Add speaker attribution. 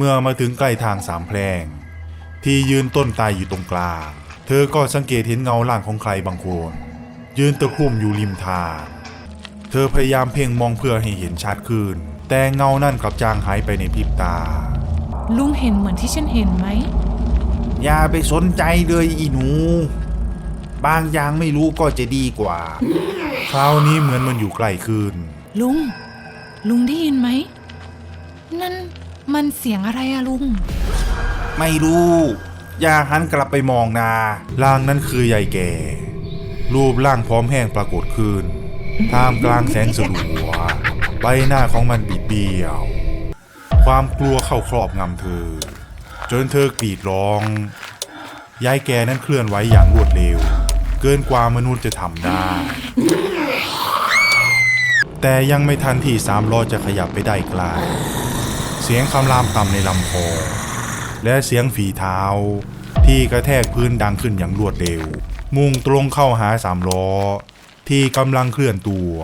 Speaker 1: เมื่อมาถึงใกล้ทางสามแพร่งที่ยืนต้นตายอยู่ตรงกลาง เธอก็สังเกตเห็นเงาล่างของใครบางคน ยืนตะคุ่มอยู่ริมทาง เธอพยายามเพ่งมองเพื่อให้เห็นชัดขึ้น แต่เงานั่นกลับจางหายไปในพริบตา
Speaker 2: ลุงเห็นเหมือนที่ฉันเห็นไหม
Speaker 1: อย่าไปสนใจเลยอีหนู บางอย่างไม่รู้ก็จะดีกว่า คราวนี้เหมือนมันอยู่ใกล้ขึ้น
Speaker 2: ลุง ลุงได้ยินไหม นั่น มันเสียงอะไรอะลุง
Speaker 1: ไม่รู้ อย่าหันกลับไปมองนาร่างนั้นคือยายแก่ รูปร่างพร้อมแห้งปรากฏขึ้น ท่ามกลางแสงสลัว ใบหน้าของมันบิดเบี้ยว ความกลัวเข้าครอบงำเธอ จนเธอกรีดร้อง ยายแก่นั้นเคลื่อนไหวอย่างรวดเร็ว เกินกว่ามนุษย์จะทำได้ แต่ยังไม่ทันที่สามล้อจะขยับไปได้ไกล เสียงคำรามต่ำในลำคอและเสียงฝีเท้า ที่กระแทกพื้นดังขึ้นอย่างรวดเร็ว มุ่งตรงเข้าหาสามล้อ ที่กำลังเคลื่อนตัว